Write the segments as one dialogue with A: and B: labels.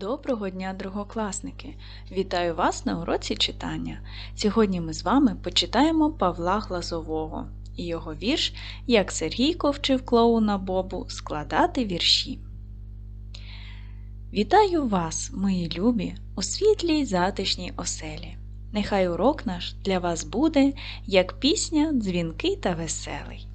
A: Доброго дня, другокласники! Вітаю вас на уроці читання. Сьогодні ми з вами почитаємо Павла Глазового і його вірш Як Сергійко вчив клоуна Бобу складати вірші. Вітаю вас, мої любі, у світлій затишній оселі. Нехай урок наш для вас буде, як пісня, дзвінкий та веселий.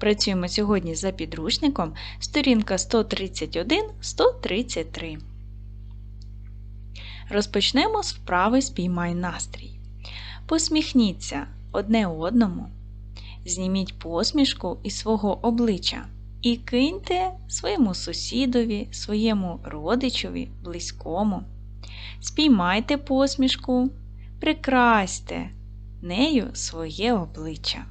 A: Працюємо сьогодні за підручником сторінка 131-133. Розпочнемо з вправи Спіймай настрій. Посміхніться одне одному, зніміть посмішку із свого обличчя і киньте своєму сусідові, своєму родичові, близькому. Спіймайте посмішку, прикрасьте нею своє обличчя.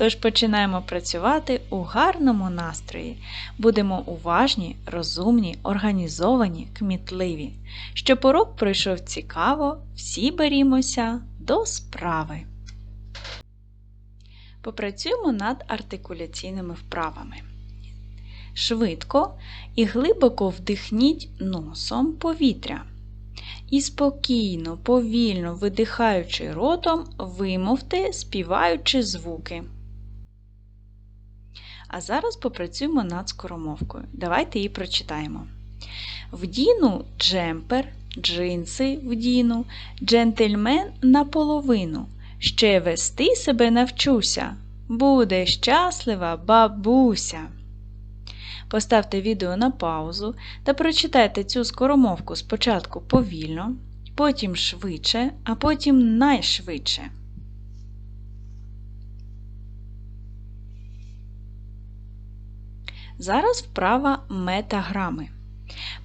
A: Тож починаємо працювати у гарному настрої. Будемо уважні, розумні, організовані, кмітливі. Щоб урок пройшов цікаво, всі берімося до справи. Попрацюємо над артикуляційними вправами. Швидко і глибоко вдихніть носом повітря. І спокійно, повільно видихаючи ротом, вимовте, співаючи звуки. А зараз попрацюємо над скоромовкою. Давайте її прочитаємо. Вдіну джемпер, джинси вдіну, джентльмен наполовину. Ще вести себе навчуся. Буде щаслива бабуся. Поставте відео на паузу та прочитайте цю скоромовку спочатку повільно, потім швидше, а потім найшвидше. Зараз вправа метаграми.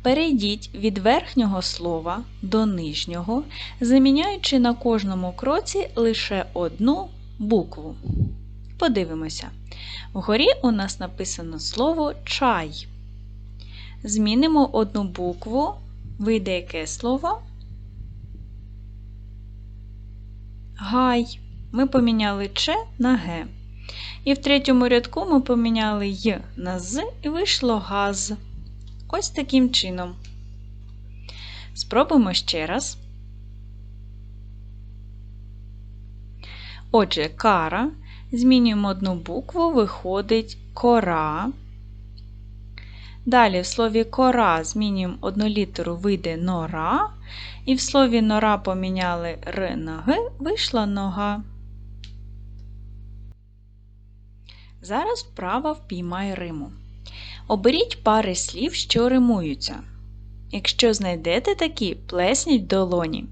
A: Перейдіть від верхнього слова до нижнього, заміняючи на кожному кроці лише одну букву. Подивимося. Вгорі у нас написано слово чай. Змінимо одну букву, вийде яке слово? Гай. Ми поміняли Ч на Г. І в третьому рядку ми поміняли Й на З і вийшло газ. Ось таким чином. Спробуємо ще раз. Отже, кара. Змінюємо одну букву, виходить кора. Далі в слові кора змінюємо одну літеру, вийде нора. І в слові нора поміняли Р на Г, вийшла нога. Зараз вправа впіймай риму. Оберіть пари слів, що римуються. Якщо знайдете такі, плесніть долоні.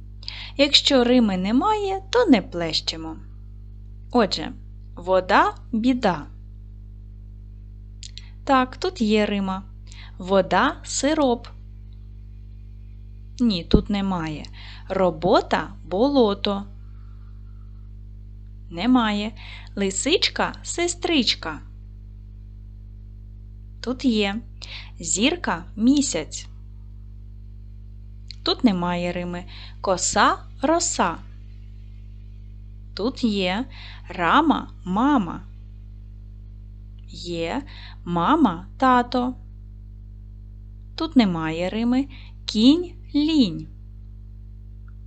A: Якщо рими немає, то не плещемо. Отже, вода біда. Так, тут є рима. Вода сироп. Ні, тут немає. Робота болото. Немає. Лисичка сестричка. Тут є. Зірка місяць. Тут немає рими. Коса роса. Тут є рама мама. Є мама тато. Тут немає рими. Кінь лінь.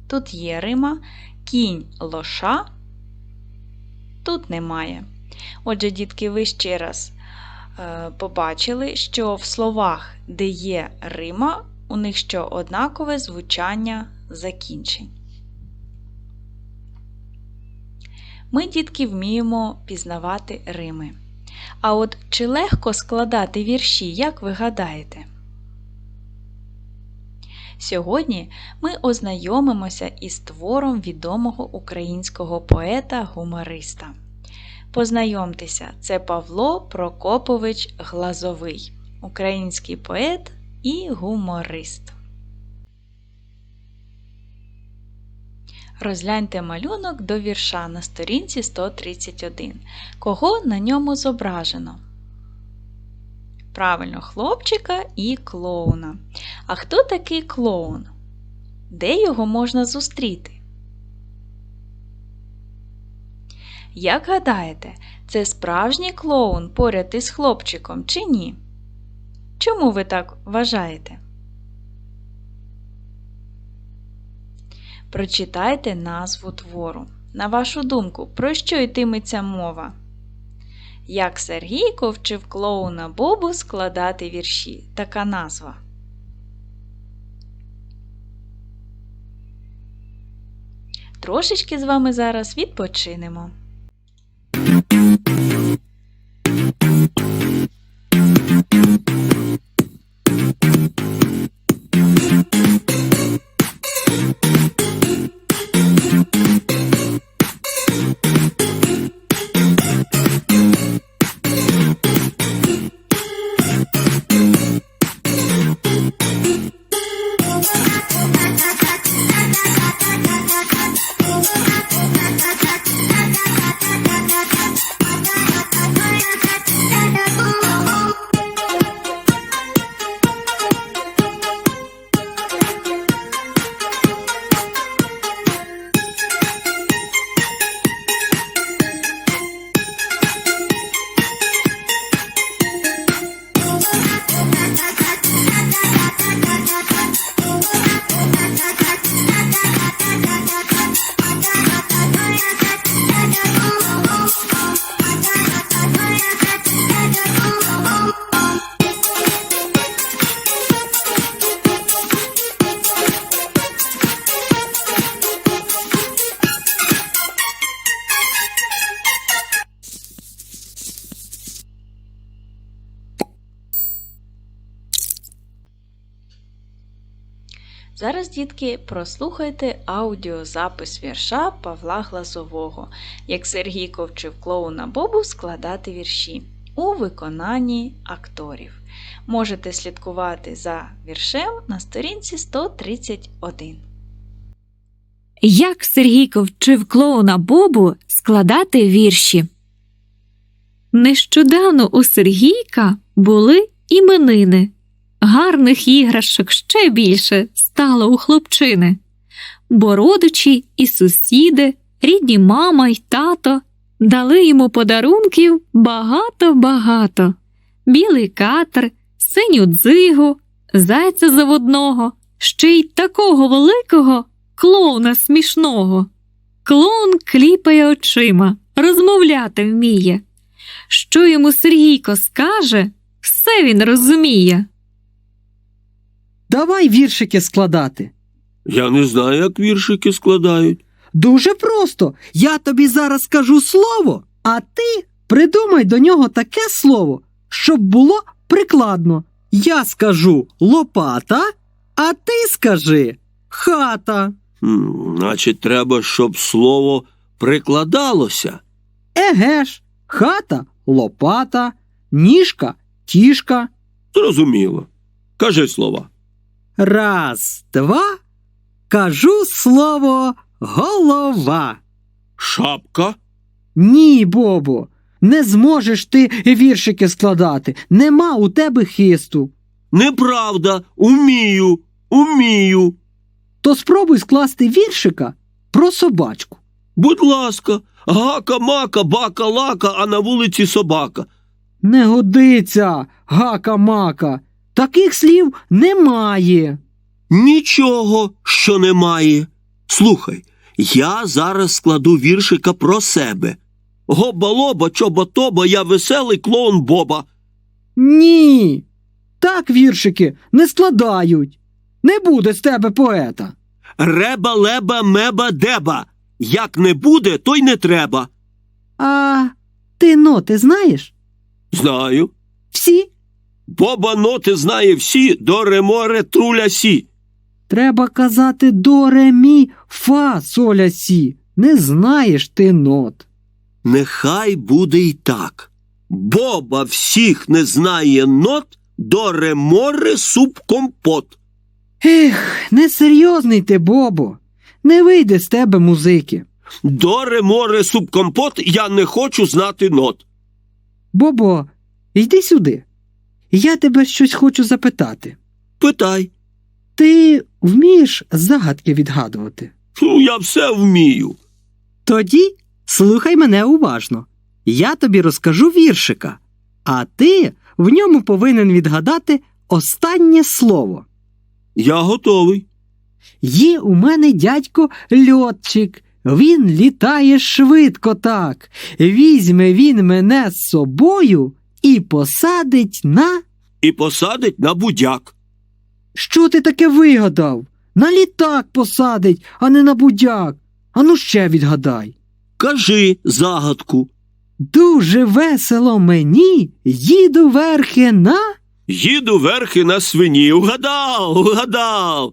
A: Тут є рима кінь лоша. Тут немає. Отже, дітки, ви ще раз е, побачили, що в словах, де є рима, у них що однакове звучання закінчень. Ми, дітки, вміємо пізнавати рими. А от чи легко складати вірші, як ви гадаєте? Сьогодні ми ознайомимося із твором відомого українського поета-гумориста. Познайомтеся, це Павло Прокопович Глазовий, український поет і гуморист. Розгляньте малюнок до вірша на сторінці 131. Кого на ньому зображено? Правильно, хлопчика і клоуна. А хто такий клоун? Де його можна зустріти? Як гадаєте, Це справжній клоун поряд із хлопчиком чи ні? Чому ви так вважаєте? Прочитайте назву твору. На вашу думку, про що йтиметься мова? Як Сергійко вчив клоуна Бобу складати вірші. Така назва. Трошечки з вами зараз відпочинемо. Дітки, прослухайте аудіозапис вірша Павла Глазового, як Сергій вчив клоуна Бобу складати вірші у виконанні акторів. Можете слідкувати за віршем на сторінці 131.
B: Як Сергійко вчив клоуна Бобу складати вірші. Нещодавно у Сергійка були іменини. Гарних іграшок ще більше стало у хлопчини. Бо родичі і сусіди, рідні мама й тато дали йому подарунків багато-багато. Білий катер, синю дзигу, зайця заводного, ще й такого великого клоуна смішного. Клоун кліпає очима, розмовляти вміє. Що йому Сергійко скаже, все він розуміє.
C: Давай віршики складати.
D: Я не знаю, як віршики складають.
C: Дуже просто. Я тобі зараз скажу слово, а ти придумай до нього таке слово, щоб було прикладно. Я скажу лопата, а ти скажи хата.
D: Хм, значить, треба, щоб слово прикладалося.
C: Еге ж, хата, лопата, ніжка, тішка.
D: Зрозуміло. Кажи слова.
C: Раз, два. Кажу слово голова.
D: Шапка.
C: Ні, Бобо, не зможеш ти віршики складати. Нема у тебе хисту.
D: Неправда. Умію. Умію.
C: То спробуй скласти віршика про собачку.
D: Будь ласка, гака-мака, бака-лака, а на вулиці собака.
C: Не годиться, гака-мака. Таких слів немає.
D: Нічого, що немає. Слухай, я зараз складу віршика про себе. Гоба-лоба, чоба-тоба, я веселий клоун Боба.
C: Ні. Так віршики не складають. Не буде з тебе поета.
D: Реба, леба, меба, деба. Як не буде, то й не треба.
C: А ти ноти знаєш?
D: Знаю.
C: Всі?
D: Боба ноти знає всі, до реморе труля сі.
C: Треба казати до ре мі фа соля сі. Не знаєш ти нот.
D: Нехай буде й так. Боба всіх не знає нот, до реморе суп компот.
C: Ех, несерйозний ти, Бобо. Не вийде з тебе музики.
D: До реморе суп компот я не хочу знати нот.
C: Бобо, йди сюди. Я тебе щось хочу запитати.
D: Питай.
C: Ти вмієш загадки відгадувати?
D: Ну, я все вмію.
C: Тоді слухай мене уважно. Я тобі розкажу віршика, а ти в ньому повинен відгадати останнє слово.
D: Я готовий.
C: Є у мене дядько льотчик. Він літає швидко так. Візьме він мене з собою і посадить на.
D: І посадить на будяк.
C: Що ти таке вигадав? На літак посадить, а не на будяк. Ану ще відгадай.
D: Кажи загадку.
C: Дуже весело мені, їду верхи на.
D: Їду верхи на свині. Угадав, угадав.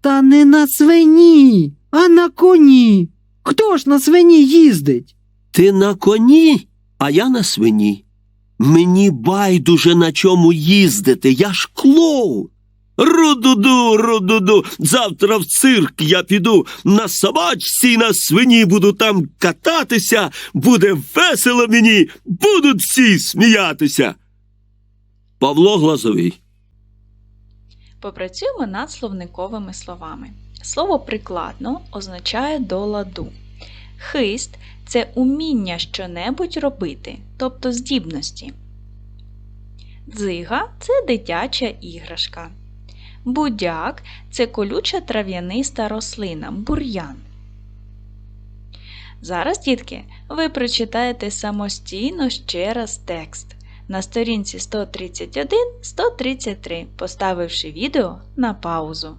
C: Та не на свині, а на коні. Хто ж на свині їздить?
D: Ти на коні, а я на свині. Мені байдуже на чому їздити, я ж клоун. Рудуду, рудуду, завтра в цирк я піду на собачці й на свині буду там кататися, буде весело мені, будуть всі сміятися. Павло Глазовий.
A: Попрацюємо над словниковими словами. Слово прикладно означає до ладу. Хист це уміння щонебудь робити, тобто здібності. Дзига це дитяча іграшка. Будяк це колюча трав'яниста рослина, бур'ян. Зараз, дітки, ви прочитаєте самостійно ще раз текст на сторінці 131-133, поставивши відео на паузу.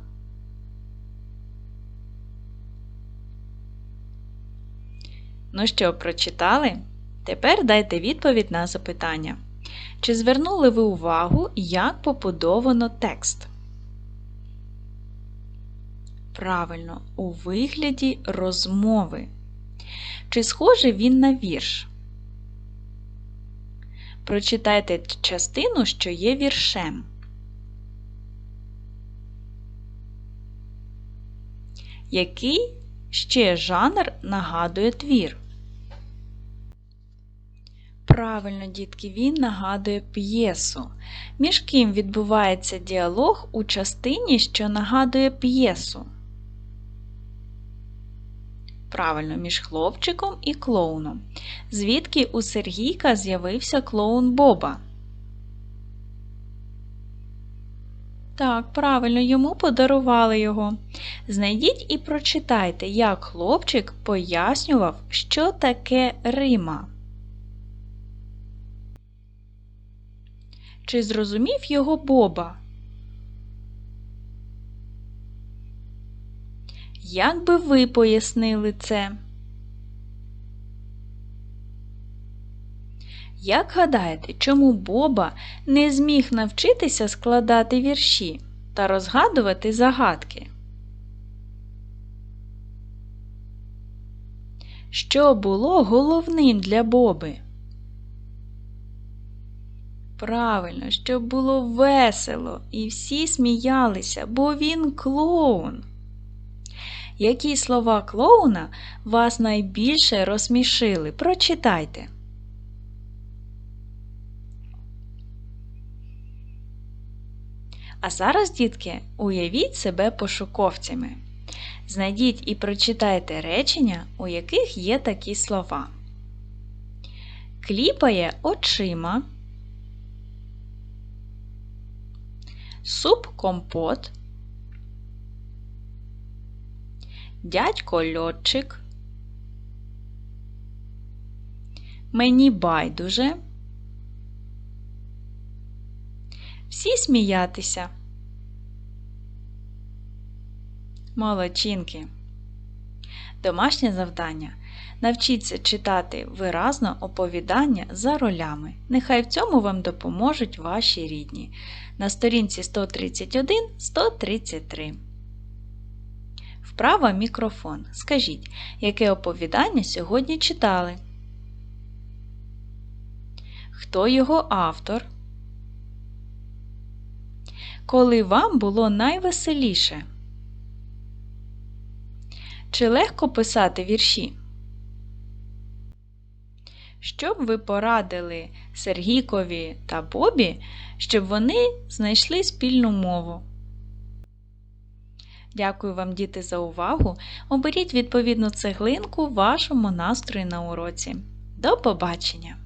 A: Ну що, прочитали? Тепер дайте відповідь на запитання. Чи звернули ви увагу, як побудовано текст? Правильно, у вигляді розмови. Чи схожий він на вірш? Прочитайте частину, що є віршем. Який ще жанр нагадує твір? Правильно, дітки, він нагадує п'єсу. Між ким відбувається діалог у частині, що нагадує п'єсу? Правильно, між хлопчиком і клоуном. Звідки у Сергійка з'явився клоун Боба? Так, правильно, йому подарували його. Знайдіть і прочитайте, як хлопчик пояснював, що таке Рима. Чи зрозумів його Боба? Як би ви пояснили це? Як гадаєте, чому Боба не зміг навчитися складати вірші та розгадувати загадки? Що було головним для Боби? Правильно, щоб було весело і всі сміялися, бо він клоун. Які слова клоуна вас найбільше розсмішили? Прочитайте. А зараз, дітки, уявіть себе пошуковцями. Знайдіть і прочитайте речення, у яких є такі слова. Кліпає очима. Суп компот. Дядько льотчик. Мені байдуже. Всі сміятися. Молодчинки. Домашнє завдання. Навчіться читати виразно оповідання за ролями. Нехай в цьому вам допоможуть ваші рідні. На сторінці 131-133. Вправа мікрофон. Скажіть, яке оповідання сьогодні читали? Хто його автор? Коли вам було найвеселіше? Чи легко писати вірші? Що б ви порадили Сергійкові та Бобі, щоб вони знайшли спільну мову? Дякую вам, діти, за увагу. Оберіть відповідну цеглинку вашому настрою на уроці. До побачення!